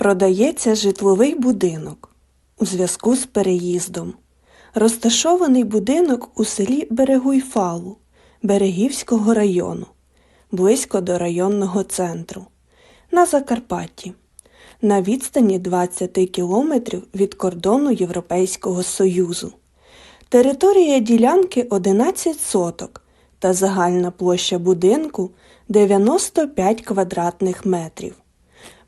Продається житловий будинок у зв'язку з переїздом. Розташований будинок у селі Берегуйфалу Берегівського району, близько до районного центру, на Закарпатті, на відстані 20 кілометрів від кордону Європейського Союзу. Територія ділянки 11 соток та загальна площа будинку 95 квадратних метрів.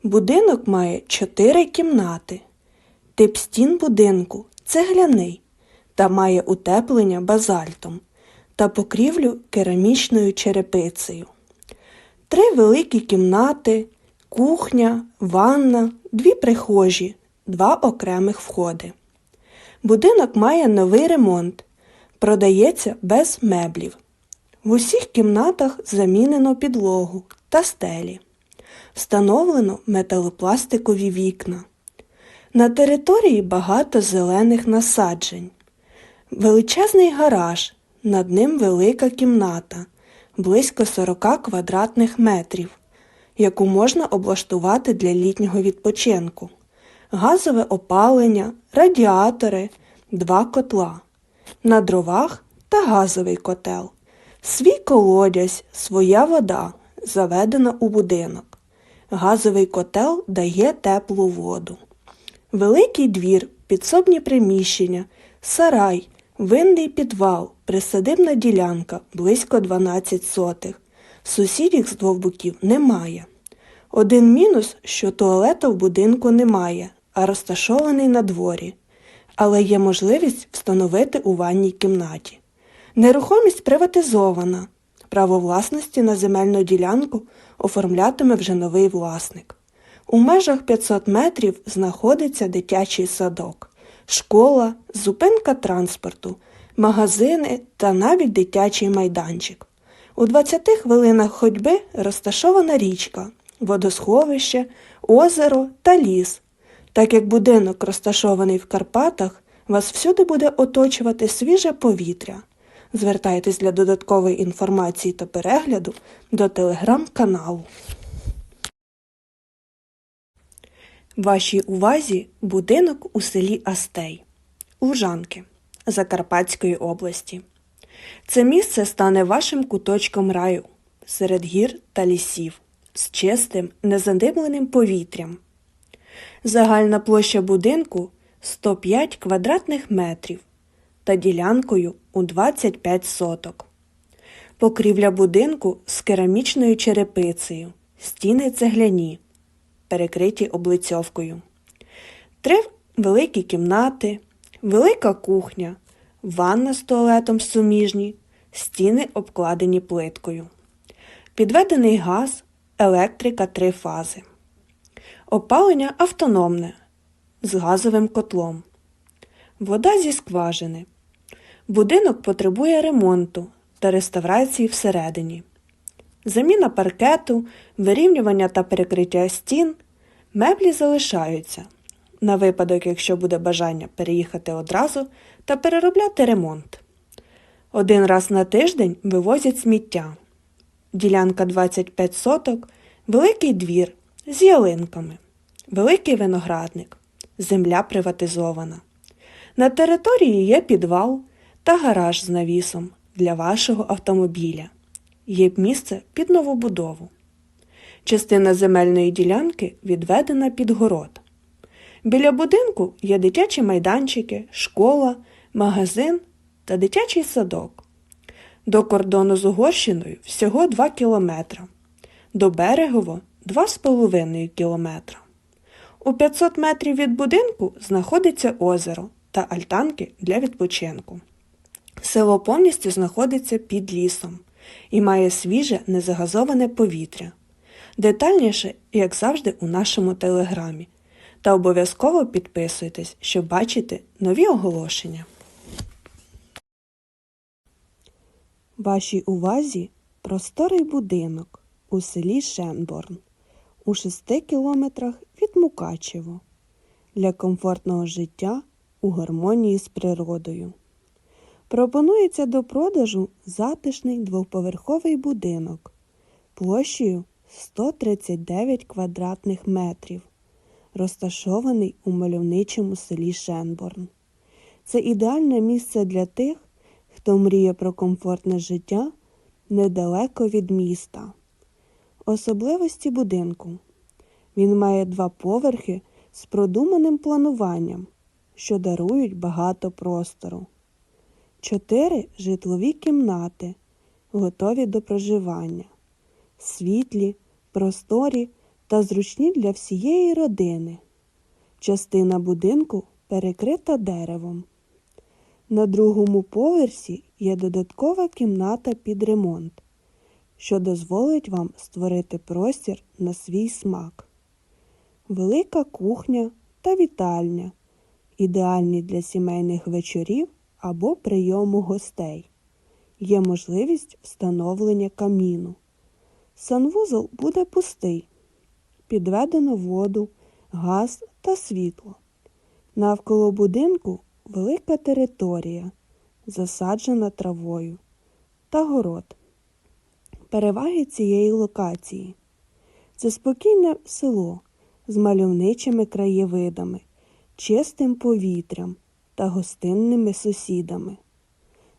Будинок має 4 кімнати. Тип стін будинку цегляний та має утеплення базальтом та покрівлю керамічною черепицею. Три великі кімнати, кухня, ванна, дві прихожі, два окремих входи. Будинок має новий ремонт, продається без меблів. В усіх кімнатах замінено підлогу та стелі. Встановлено металопластикові вікна. На території багато зелених насаджень. Величезний гараж, над ним велика кімната, близько 40 квадратних метрів, яку можна облаштувати для літнього відпочинку, газове опалення, радіатори, два котла, на дровах та газовий котел, свій колодязь, своя вода, заведена у будинок. Газовий котел дає теплу воду. Великий двір, підсобні приміщення, сарай, винний підвал, присадибна ділянка близько 12 сотих. Сусідів з двох боків немає. Один мінус, що туалета в будинку немає, а розташований на дворі. Але є можливість встановити у ванній кімнаті. Нерухомість приватизована. Право власності на земельну ділянку оформлятиме вже новий власник. У межах 500 метрів знаходиться дитячий садок, школа, зупинка транспорту, магазини та навіть дитячий майданчик. У 20 хвилинах ходьби розташована річка, водосховище, озеро та ліс. Так як будинок розташований в Карпатах, вас всюди буде оточувати свіже повітря. Звертайтесь для додаткової інформації та перегляду до телеграм-каналу. Вашій увазі будинок у селі Астей, Лужанки Закарпатської області. Це місце стане вашим куточком раю серед гір та лісів з чистим, незадимленим повітрям. Загальна площа будинку 105 квадратних метрів та ділянкою у 25 соток. Покрівля будинку з керамічною черепицею, стіни цегляні, перекриті облицьовкою. Три великі кімнати, велика кухня, ванна з туалетом суміжні, стіни обкладені плиткою. Підведений газ, електрика три фази. Опалення автономне з газовим котлом. Вода зі скважини. Будинок потребує ремонту та реставрації всередині. Заміна паркету, вирівнювання та перекриття стін, меблі залишаються на випадок, якщо буде бажання переїхати одразу та переробляти ремонт. Один раз на тиждень вивозять сміття. Ділянка 25 соток, великий двір з ялинками, великий виноградник, земля приватизована. На території є підвал та гараж з навісом для вашого автомобіля. Є місце під новобудову. Частина земельної ділянки відведена під город. Біля будинку є дитячі майданчики, школа, магазин та дитячий садок. До кордону з Угорщиною всього 2 кілометра, до Берегово 2,5 кілометра. У 500 метрів від будинку знаходиться озеро та альтанки для відпочинку. Село повністю знаходиться під лісом і має свіже незагазоване повітря. Детальніше, як завжди, у нашому телеграмі. Та обов'язково підписуйтесь, щоб бачити нові оголошення. Вашій увазі просторий будинок у селі Шенборн у 6 кілометрах від Мукачево для комфортного життя у гармонії з природою. Пропонується до продажу затишний двоповерховий будинок площею 139 квадратних метрів розташований у мальовничому селі Шенборн. Це ідеальне місце для тих, хто мріє про комфортне життя недалеко від міста. Особливості будинку. Він має два поверхи з продуманим плануванням, що дарують багато простору. Чотири житлові кімнати, готові до проживання, світлі, просторі та зручні для всієї родини. Частина будинку перекрита деревом. На другому поверсі є додаткова кімната під ремонт, що дозволить вам створити простір на свій смак. Велика кухня та вітальня, ідеальні для сімейних вечорів або прийому гостей. Є можливість встановлення каміну. Санвузол буде пустий. Підведено воду, газ та світло. Навколо будинку велика територія, засаджена травою та город. Переваги цієї локації це спокійне село з мальовничими краєвидами, чистим повітрям та гостинними сусідами,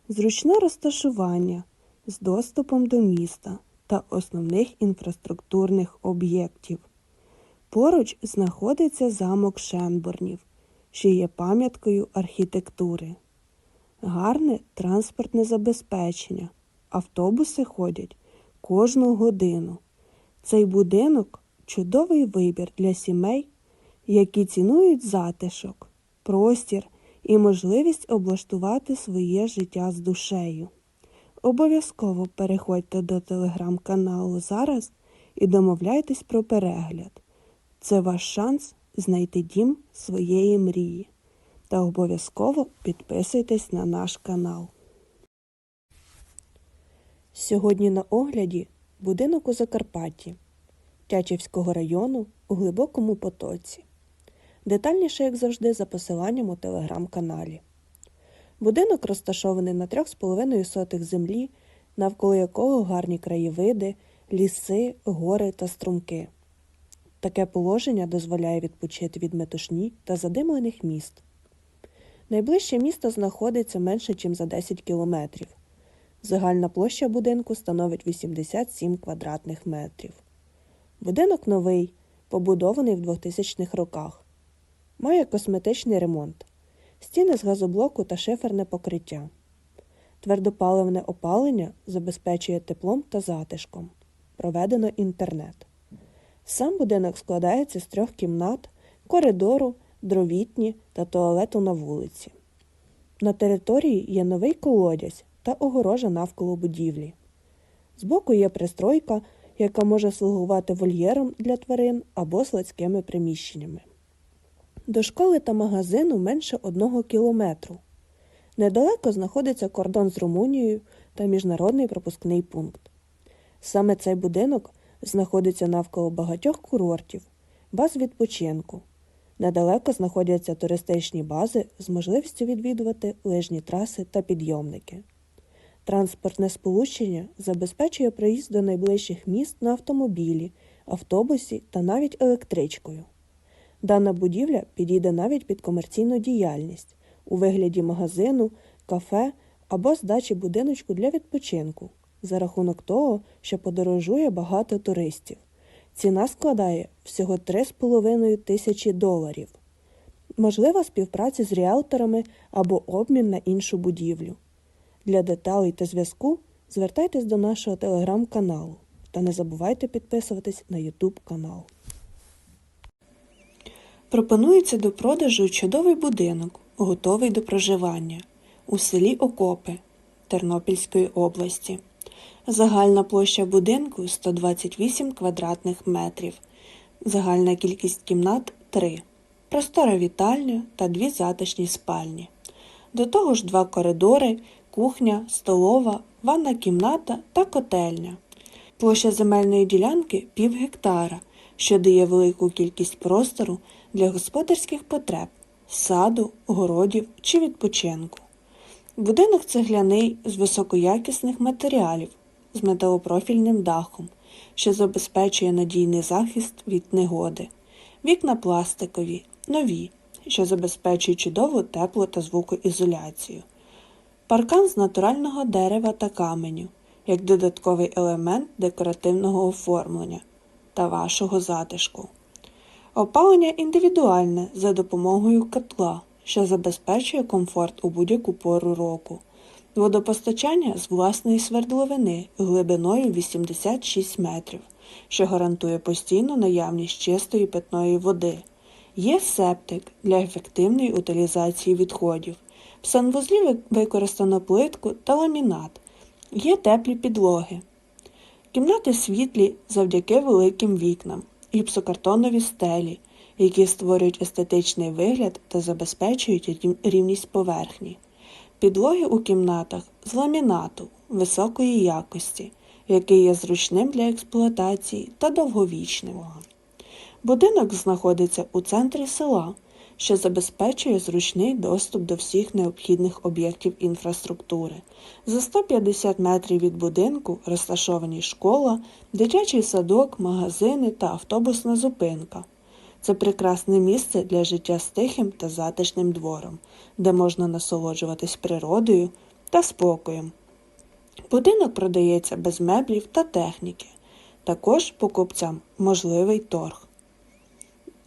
зручне розташування з доступом до міста та основних інфраструктурних об'єктів. Поруч знаходиться замок Шенборнів, що є пам'яткою архітектури. Гарне транспортне забезпечення. Автобуси ходять кожну годину. Цей будинок чудовий вибір для сімей, які цінують затишок, простір і можливість облаштувати своє життя з душею. Обов'язково переходьте до телеграм-каналу зараз і домовляйтесь про перегляд. Це ваш шанс знайти дім своєї мрії. Та обов'язково підписуйтесь на наш канал. Сьогодні на огляді будинок у Закарпатті Тячівського району у глибокому потоці. Детальніше, як завжди, за посиланням у телеграм-каналі. Будинок розташований на 3,5 сотих землі, навколо якого гарні краєвиди, ліси, гори та струмки. Таке положення дозволяє відпочити від метушні та задимлених міст. Найближче місто знаходиться менше, ніж за 10 кілометрів. Загальна площа будинку становить 87 квадратних метрів. Будинок новий, побудований в 2000-х роках. Має косметичний ремонт, стіни з газоблоку та шиферне покриття. Твердопаливне опалення забезпечує теплом та затишком. Проведено інтернет. Сам будинок складається з трьох кімнат, коридору, дровітні та туалету на вулиці. На території є новий колодязь та огорожа навколо будівлі. Збоку є пристройка, яка може слугувати вольєром для тварин або складськими приміщеннями. До школи та магазину менше одного кілометру. Недалеко знаходиться кордон з Румунією та міжнародний пропускний пункт. Саме цей будинок знаходиться навколо багатьох курортів, баз відпочинку. Недалеко знаходяться туристичні бази з можливістю відвідувати лижні траси та підйомники. Транспортне сполучення забезпечує проїзд до найближчих міст на автомобілі, автобусі та навіть електричкою. Дана будівля підійде навіть під комерційну діяльність у вигляді магазину, кафе або здачі будиночку для відпочинку за рахунок того, що подорожує багато туристів. Ціна складає всього 3,5 тисячі доларів. Можлива співпраця з ріелторами або обмін на іншу будівлю. Для деталей та зв'язку звертайтесь до нашого телеграм-каналу та не забувайте підписуватись на YouTube канал. Пропонується до продажу чудовий будинок, готовий до проживання у селі Окопи Тернопільської області. Загальна площа будинку 128 квадратних метрів. Загальна кількість кімнат 3. Простора вітальня та дві затишні спальні. До того ж два коридори, кухня, столова, ванна кімната та котельня. Площа земельної ділянки пів гектара, що дає велику кількість простору для господарських потреб, саду, городів чи відпочинку. Будинок цегляний з високоякісних матеріалів з металопрофільним дахом, що забезпечує надійний захист від негоди. Вікна пластикові, нові, що забезпечують чудову тепло та звукоізоляцію. Паркан з натурального дерева та каменю, як додатковий елемент декоративного оформлення та вашого затишку. Опалення індивідуальне за допомогою котла, що забезпечує комфорт у будь-яку пору року. Водопостачання з власної свердловини глибиною 86 метрів, що гарантує постійну наявність чистої питної води. Є септик для ефективної утилізації відходів. В санвузлі використано плитку та ламінат. Є теплі підлоги. Кімнати світлі завдяки великим вікнам, гіпсокартонові стелі, які створюють естетичний вигляд та забезпечують рівність поверхні. Підлоги у кімнатах з ламінату високої якості, який є зручним для експлуатації та довговічним. Будинок знаходиться у центрі села, що забезпечує зручний доступ до всіх необхідних об'єктів інфраструктури. За 150 метрів від будинку розташовані школа, дитячий садок, магазини та автобусна зупинка. Це прекрасне місце для життя з тихим та затишним двором, де можна насолоджуватись природою та спокоєм. Будинок продається без меблів та техніки. Також покупцям можливий торг.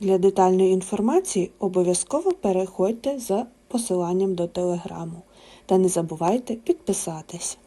Для детальної інформації обов'язково переходьте за посиланням до телеграму та не забувайте підписатись.